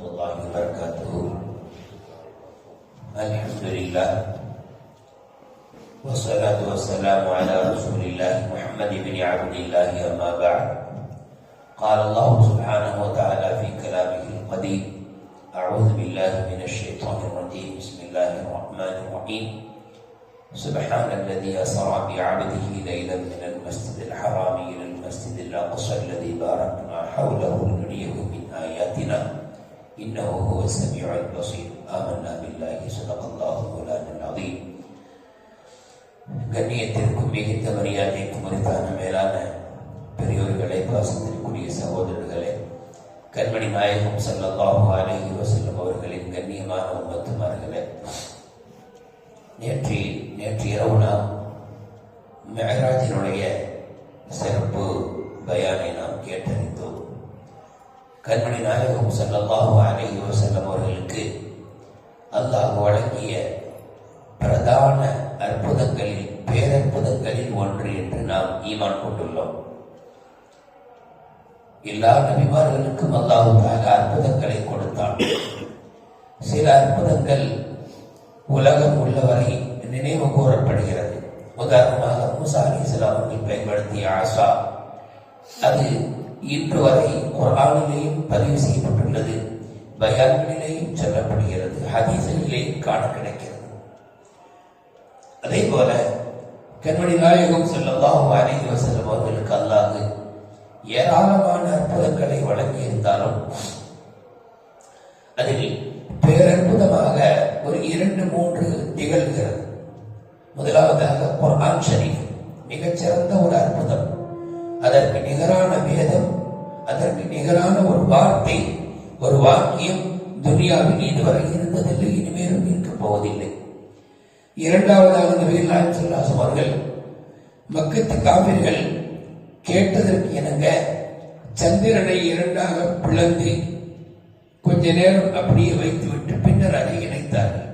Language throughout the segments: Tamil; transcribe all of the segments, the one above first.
الله وبركاته الحمد لله والصلاة والسلام على رسول الله محمد بن عبد الله أما بعد قال الله سبحانه وتعالى في كلامه القديم أعوذ بالله من الشيطان الرجيم بسم الله الرحمن الرحيم سبحان الذي أسرى بعبده ليلا من المسجد الحرام إلى المسجد الأقصى الذي باركنا حوله لنريه من آياتنا إنه هو السميع البصير آمنا بالله صدق الله مولانا العظيم கண்ணியத்திற்கும் மிகுந்த மரியாதைக்கும் உரித்தான மேலான பெரியோர்களே பாசத்திற்குரிய சகோதரர்களே கண்மணி நாயகம் ஸல்லல்லாஹு அலைஹி வஸல்லம் அவர்களின் கண்ணியமான உம்மத்துமார்களே நேற்று நேற்று இரவு நாம் மெஹராஜினுடைய சிறப்பு பயானை நாம் கேட்டறிந்தோம் கண்மணி நாயகம் ஸல்லல்லாஹு அலைஹி வஸல்லம் அவர்களுக்கு அல்லாஹ் வழங்கிய பிரதான அற்புதங்களில் பேரற்புதங்களில் ஒன்று என்று நாம் ஈமான் கொண்டுள்ளோம். எல்லா நபிமார்களுக்கும் அல்லாஹு அற்புதங்களை கொடுத்தான். சில அற்புதங்கள் உலகம் உள்ளவரை நினைவு கூறப்படுகிறது. உதாரணமாக மூசா அலி பயன்படுத்திய ஆசா அது இன்று வரை குரானிலேயும் பதிவு செய்யப்பட்டுள்ளது. பயான்களிலேயும் சொல்லப்படுகிறது. ஹதீசனிலேயும் காண கிடைக்கிறது அதே போல கண்மணி நாயகம் ஸல்லல்லாஹு அலைஹி வஸல்லம் அவர்களுக்கு அல்லாது ஏராளமான அற்புதங்களை வழங்கியிருந்தாலும் அதில் பேரற்புதமாக ஒரு இரண்டு மூன்று திகழ்கிறது முதலாவதாக குர்ஆன் ஷரீஃப் மிகச்சிறந்த ஒரு அற்புதம். அதற்கு நிகரான வேதம் அதற்கு நிகரான ஒரு வார்த்தை ஒரு வாக்கியம் துனியாவில் இதுவரை இருந்ததில்லை இனிமேலும் இருக்கப் போவதில்லை. இரண்டாவதாக நபிகள் நாயகம் ஸல்லல்லாஹு அவர்கள் மக்கத்து காவிர்கள் கேட்டதற்கு இணங்க சந்திரனை இரண்டாக பிளந்து கொஞ்ச நேரம் அப்படியே வைத்துவிட்டு பின்னர் அதை இணைத்தார்கள்.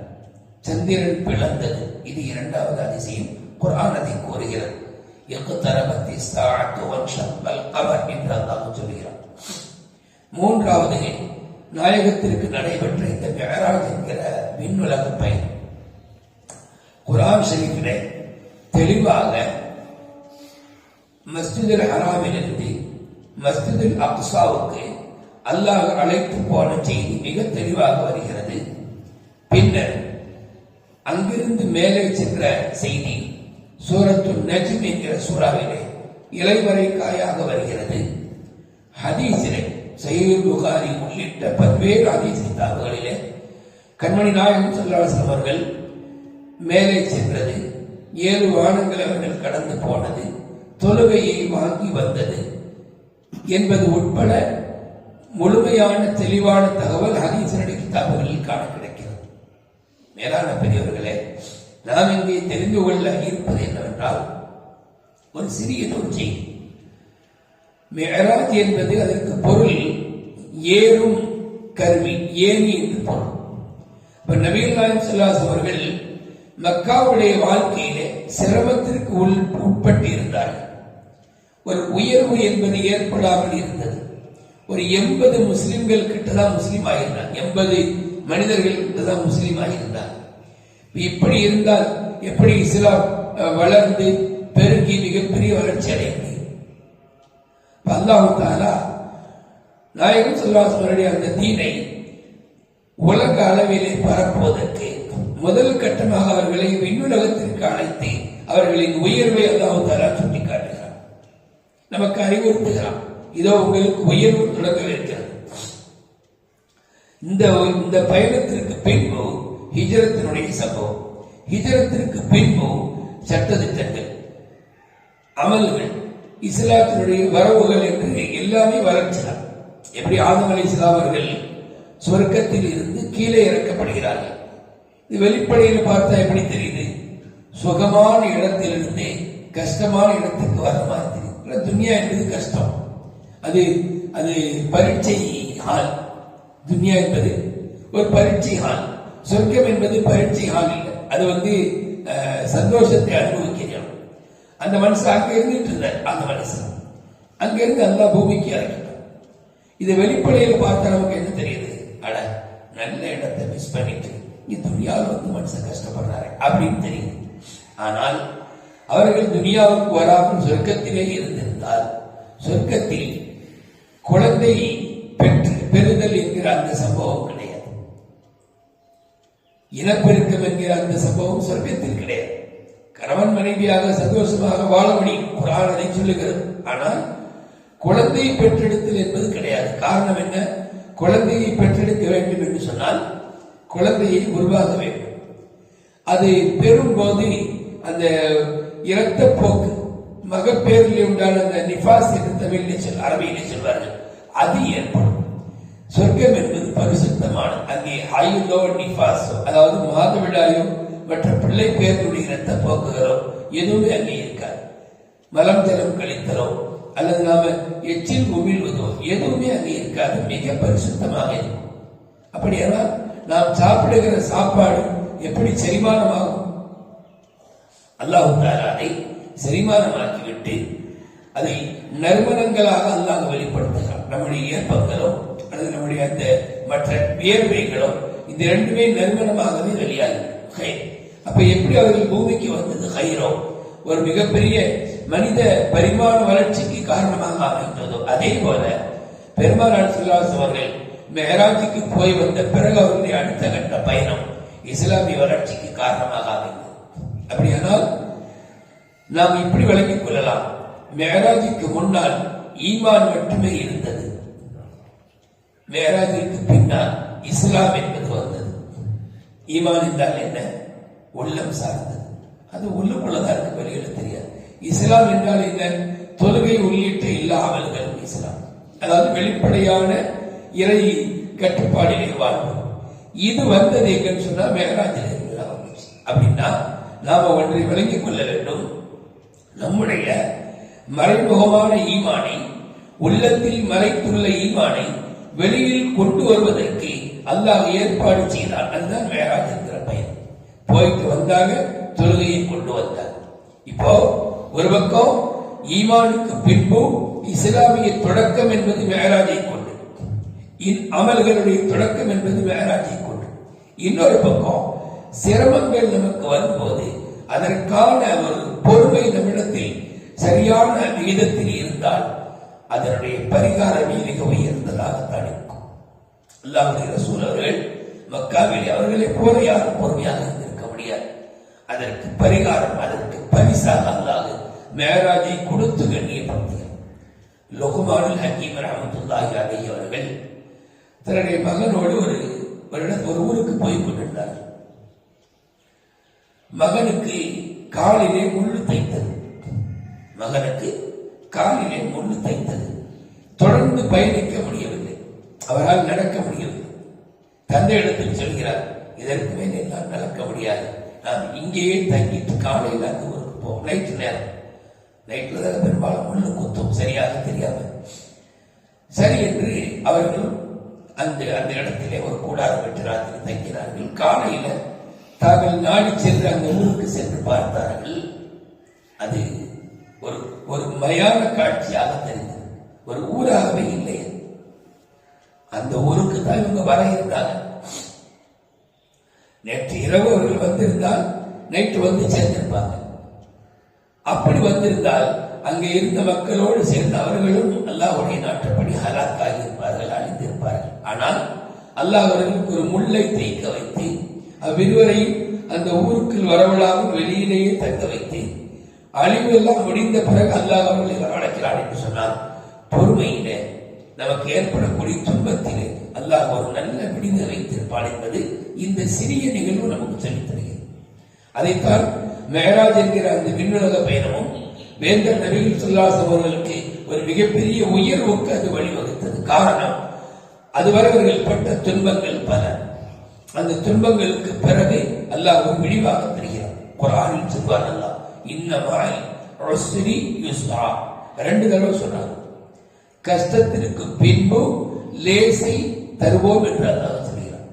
சந்திரன் பிளந்தது இது இரண்டாவது அதிசயம். குரான் அதை கூறுகிறது. எக்குத்தரபத்தி சாத்து வன்ஷம் கவர் என்று அல்லாஹ் மூன்றாவது நாயகத்திற்கு நடைபெற்ற இந்த மெஹராஜ் என்கிற விண்ணுலக பயன் குரான் ஷரீஃபிலே தெளிவாக மஸ்ஜிதுல் ஹராமிலிருந்து மஸ்ஜிதில் அக்ஸாவுக்கு அல்லாஹ் அழைத்து போன செய்தி மிக தெளிவாக வருகிறது. பின்னர் அங்கிருந்து மேலே சென்ற செய்தி சூரத்து நஜிம் என்கிற சூறாவிலே இலைவரைக்காயாக வருகிறது. ஹதீஸிலே சயீர் புகாரி உள்ளிட்ட பல்வேறு ஹதீஸ் கிதாபுகளிலே கண்மணி நாயகம் சல்லாசன் அவர்கள் மேலே சென்றது ஏழு வானங்கள் அவர்கள் கடந்து போனது தொழுகையை வாங்கி வந்தது என்பது உட்பட முழுமையான தெளிவான தகவல் ஹதீசனுடைய கிதாபுகளில் காண கிடைக்கிறது. மேலான பெரியவர்கள் நாம் இங்கே தெரிந்து கொள்ள இருப்பது என்னவென்றால் ஒரு சிறிய தொற்றி செய்தி என்பது அதற்கு பொருள் ஏறும் கருவி ஏணி என்று பொருள். இப்ப நபீல் நாயம் சொல்லாஸ் அவர்கள் மக்காவுடைய வாழ்க்கையிலே சிரமத்திற்கு உள் உட்பட்டு இருந்தார்கள் ஒரு உயர்வு என்பது ஏற்படாமல் இருந்தது. ஒரு எண்பது முஸ்லிம்கள் கிட்டதான் முஸ்லீம் ஆகியிருந்தார் எண்பது மனிதர்கள் கிட்டதான் முஸ்லீம் ஆகியிருந்தார் இப்படி இருந்தால் எப்படி இஸ்லாம் வளர்ந்து பெருகி மிகப்பெரிய வளர்ச்சி அடைய அல்லாஹு தாலா நாயகம் சொல்லாசனுடைய அந்த தீனை உலக அளவிலே பரப்புவதற்கு முதல் கட்டமாக அவர்களை விண்ணுலகத்திற்கு அழைத்து அவர்களின் உயர்வை அல்லாஹு தாலா சுட்டிக்காட்டுகிறார் நமக்கு அறிவுறுத்துகிறார் இதோ உங்களுக்கு உயர்வு தொடங்கவிருக்கிறது. இந்த இந்த பயணத்திற்கு பின்பு ஹிஜரத்தினுடைய சம்பவம் ஹிஜரத்திற்கு பின்பு சட்டத்திட்டங்கள் அமல்கள் இஸ்லாத்தினுடைய வரவுகள் என்று எல்லாமே வளர்ச்சிதான் எப்படி ஆதம் அலி அவர்கள் சொர்க்கத்தில் இருந்து கீழே இறக்கப்படுகிறார்கள்? இது வெளிப்படையில் பார்த்தா எப்படி தெரியுது? சுகமான இடத்திலிருந்து கஷ்டமான இடத்துக்கு வர மாதிரி. தெரியுது துன்யா என்பது கஷ்டம். அது அது பரீட்சை ஹால். துன்யா என்பது ஒரு பரீட்சை ஹால். சொர்க்கம் என்பது பயிற்சி ஹால். அது வந்து அஹ், சந்தோஷத்தை அனுபவிக்கிறோம் அந்த மனுஷன் அங்க இருந்துட்டு இருந்தார் அந்த மனுஷன். அங்க இருந்து அல்லா பூமிக்கு இறக்கிட்டான். இது வெளிப்படையில் பார்த்தா நமக்கு என்ன தெரியுது? அட நல்ல இடத்தை மிஸ் பண்ணிட்டு இந்த துனியாவில் வந்து மனுஷன் கஷ்டப்படுறாரு அப்படின்னு தெரியுது. ஆனால் அவர்கள் துனியாவுக்கு வராமல் சொர்க்கத்திலே இருந்திருந்தால் சொர்க்கத்தில் குழந்தை பெற்று பெறுதல் என்கிற அந்த சம்பவம் இனப்பெருக்கம் என்கிற அந்த சம்பவம் சொர்க்கத்தில் கிடையாது. கணவன் மனைவியாக சந்தோஷமாக வாழ முடியும் குரான் அதை சொல்லுகிறது. ஆனால் குழந்தை பெற்றெடுத்தல் என்பது கிடையாது. காரணம் என்ன? குழந்தையை பெற்றெடுக்க வேண்டும் என்று சொன்னால் குழந்தையை உருவாக வேண்டும். அது பெறும்போது அந்த இரத்த போக்கு மகப்பேரிலே உண்டான அந்த நிபாஸ் என்று தமிழிலே சொல் அரபியிலே சொல்வார்கள். அது ஏற்படும். சொர்க்கம் என்பது பரிசுத்தமான அங்கே ஆயுளோ நிபாஸோ அதாவது மாதவிடாயோ மற்ற பிள்ளை பேருடைய இரத்த போக்குகிறோம் எதுவுமே அங்கே இருக்காது. மலம் தரும் கழித்தலோ அல்லது நாம எச்சில் உமிழ்வதோ எதுவுமே அங்கே இருக்காது. மிக பரிசுத்தமாக இருக்கும். அப்படியானால் நாம் சாப்பிடுகிற சாப்பாடு எப்படி செரிமானமாகும்? அல்லாஹு தாலா அதை செரிமானமாக்கிவிட்டு அதை நறுமணங்களாக அல்லாஹ் வெளிப்படுத்துகிறார் நம்முடைய ஏற்பங்களோ நம்முடைய அந்த மற்ற வியர்வைகளும் இந்த ரெண்டுமே நறுமணமாகவே வெளியாது அப்ப எப்படி அவர்கள் பூமிக்கு வந்தது? ஹைரோ. ஒரு மிகப்பெரிய மனித பரிமாண வளர்ச்சிக்கு காரணமாக அமைந்ததோ அதே போல பெருமாள் சுல்லாஸ் அவர்கள் மெஹராஜிக்கு போய் வந்த பிறகு அவருடைய அடுத்த கட்ட பயணம் இஸ்லாமிய வளர்ச்சிக்கு காரணமாக அமைந்தது. அப்படியானால் நாம் இப்படி விளங்கிக் கொள்ளலாம். மெஹராஜிக்கு முன்னால் ஈமான் மட்டுமே இருந்தது. மேராஜிற்கு பின்னால் இஸ்லாம் என்பது வந்தது. ஈமான் என்றால் என்ன? உள்ளம் சார்ந்தது. அது உள்ளுக்குள்ளதா இருக்கு வெளியில தெரியாது. இஸ்லாம் என்றால் என்ன? தொழுகை உள்ளிட்ட எல்லா அமல்களும் இஸ்லாம். அதாவது வெளிப்படையான இறை கட்டுப்பாடிலே வாழ்வு. இது வந்தது எங்கன்னு சொன்னா மேகராஜில் அப்படின்னா நாம ஒன்றை விளங்கிக் கொள்ள வேண்டும். நம்முடைய மறைமுகமான ஈமானை உள்ளத்தில் மறைத்துள்ள ஈமானை வெளியில் கொண்டு வருவதற்கு அல்லாஹ் ஏற்பாடு செய்தான் அதுதான் மேராஜ் என்கிற பயன் போயிட்டு வந்தாங்க தொழுகையை கொண்டு வந்தார். இப்போ ஒரு பக்கம் ஈமானுக்கு பின்பு இஸ்லாமிய தொடக்கம் என்பது மேராஜை கொண்டு இன் அமல்களுடைய தொடக்கம் என்பது மேராஜை கொண்டு. இன்னொரு பக்கம் சிரமங்கள் நமக்கு வரும்போது அதற்கான ஒரு பொறுமை நம்மிடத்தில் சரியான விகிதத்தில் இருந்தால் அதனுடைய பரிகாரமே மிக உயர்ந்ததாகத்தான் இருக்கும். அல்லாஹுடைய ரசூல் அவர்கள் மக்காவிலே அவர்களை போல யாரும் பொறுமையாக இருந்திருக்க முடியாது. அதற்கு பரிகாரம் அதற்கு பரிசாக அல்லாது மேராஜை கொடுத்து கண்ணியப்படுத்துகிறார் லொகுமானுல் ஹக்கீம் ரஹமத்துல்லாஹி அலைஹி அவர்கள் தன்னுடைய மகனோடு ஒரு வருடம் ஒரு ஊருக்கு போய் கொண்டிருந்தார். மகனுக்கு காலிலே முள்ளு தைத்தது. மகனுக்கு காலிலே முள்ளு தைத்தது. தொடர்ந்து பயணிக்க முடியவில்லை. அவரால் நடக்க முடியவில்லை. தந்தை இடத்தில் சொல்கிறார். இதற்கு மேலே என்னால் நடக்க முடியாது. நான் இங்கேயே தங்கிட்டு காலையில் அந்த ஊருக்கு போவோம். நைட்டு நேரம். நைட்டில் தான் பெரும்பாலும் முள்ளு குத்தும். சரியாக தெரியாது. சரி என்று அவர்கள் அந்த அந்த இடத்திலே ஒரு கூடாரம் வெட்டு ராத்திரி தங்கினார்கள். காலையில் தாங்கள் நாடி சென்று அந்த ஊருக்கு சென்று பார்த்தார்கள். அது ஒரு ஒரு மறையான காட்சியாக தெரிந்தது. ஒரு ஊராகவே இல்லை அந்த ஊருக்கு தான் இவங்க வர இருந்தாங்க. நேற்று இரவு அவர்கள் வந்திருந்தால் நைட்டு வந்து சேர்ந்திருப்பாங்க. அப்படி வந்திருந்தால் அங்கே இருந்த மக்களோடு சேர்ந்த அவர்களும் அல்லாஹுடைய நாட்டுப்படி ஹலாக்காகி இருப்பார்கள் அழிந்திருப்பார்கள் ஆனால் அல்லாஹ் அவர்களுக்கு ஒரு முல்லை தேய்க்க வைத்து அவ்விருவரையும் அந்த ஊருக்குள் வரவிடாமல் வெளியிலேயே தங்க வைத்தேன். அழிவு எல்லாம் முடிந்த பிறகு அல்லாஹ் அவர்களை வரவழைக்கிறான் என்று சொன்னார். பொறுமையிலே நமக்கு ஏற்படக்கூடிய துன்பத்திலே அல்லாஹ் ஒரு நல்ல விடுதலை வைத்திருப்பார் என்பது இந்த சிறிய நிகழ்வு நமக்கு சொல்லித் தருகிறது. அதைத்தான் மேராஜ் என்கிற அந்த விண்ணுலக பயணமும் வேந்தர் நபிகள் சொல்லாசம் அவர்களுக்கு ஒரு மிகப்பெரிய உயர்வுக்கு அது வழிவகுத்தது. காரணம் அதுவரை அவர்கள் பட்ட துன்பங்கள் பல. அந்த துன்பங்களுக்கு பிறகு அல்லாஹ் ஒரு விழிவாக தருகிறார் குரானில் சொல்வார் அல்லாஹ் இன்னமாய் உஸ்ரி யுஸ்ரா. ரெண்டு தடவை சொன்னார். கஷ்டத்திற்கு பின்பு லேசை தருவோம் என்று அல்லாஹ் சொல்கிறார்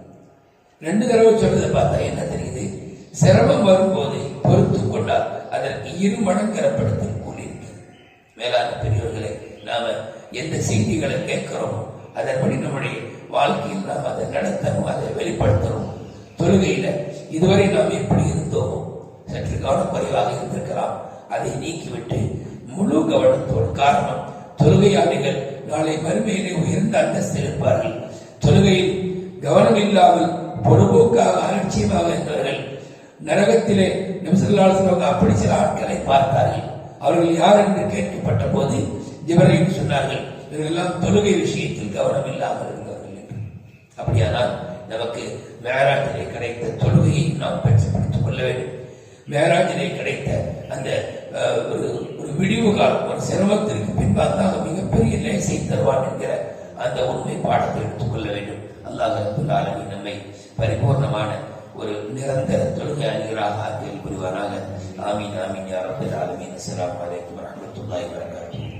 ரெண்டு தடவை சொல்றதை பார்த்தா என்ன தெரியுது? சிரமம் வரும்போது பொறுத்து கொண்டால் அதற்கு இரு மடங்கரப்படுத்தும் கூலி இருக்கிறது மேலான நாம எந்த செய்திகளை கேட்கிறோமோ அதன்படி நம்முடைய வாழ்க்கையில் நாம் அதை நடத்தணும் அதை வெளிப்படுத்தணும். தொழுகையில இதுவரை நாம் எப்படி இருந்தோமோ சற்று கவனக்குறைவாக இருந்திருக்கலாம் அதை நீக்கிவிட்டு முழு கவனத்தோடு காரணம் தொழுகையாளிகள் நாளை மறுமையிலே உயர்ந்த அந்தஸ்தில் இருப்பார்கள் தொழுகையில் கவனம் இல்லாமல் பொடுபோக்காக அலட்சியமாக இருந்தவர்கள் நரகத்திலே நிமிஷங்களால் அப்படி சில ஆட்களை பார்த்தார்கள். அவர்கள் யார் என்று கேட்கப்பட்ட போது ஜிபரையும் சொன்னார்கள் இவர்களெல்லாம் தொழுகை விஷயத்தில் கவனம் இல்லாமல் இருந்தவர்கள் என்று. அப்படியானால் நமக்கு மேராட்டிலே கிடைத்த தொழுகையை நாம் பெற்று கொள்ள வேண்டும். மேராஜிலே கிடைத்த அந்த ஒரு ஒரு விடிவு காலம் ஒரு சிரமத்திற்கு பின்பாக மிகப்பெரிய லேசை தருவான் என்கிற அந்த உண்மை பாடத்தை எடுத்துக்கொள்ள வேண்டும். அல்லாஹ் ரப்புல் ஆலமீன் நம்மை பரிபூர்ணமான ஒரு நிரந்தர தொழுகை அறிஞராக ஆக்கியல் புரிவானாக. ஆமீன் ஆமீன் யா ரப்பல் ஆலமீன். அஸ்லாம் வலைக்கம் வரஹ்மத்துல்லாஹி வபரகாத்துஹு.